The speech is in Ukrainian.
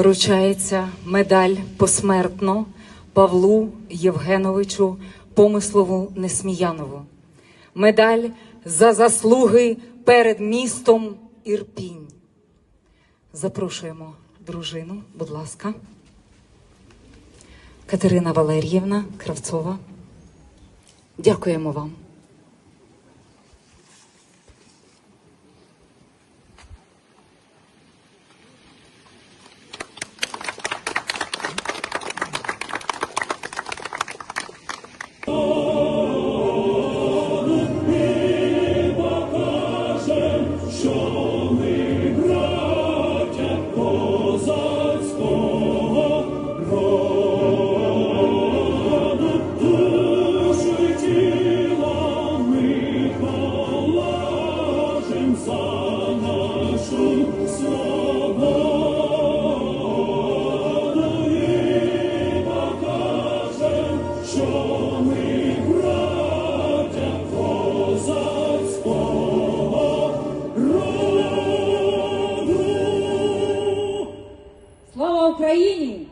вручається медаль посмертно Павлу Євгеновичу Помислову Несміянову. Медаль за заслуги перед містом Ірпінь. Запрошуємо дружину, будь ласка. Катерина Валеріївна Кравцова. Дякуємо вам. Слава Україні!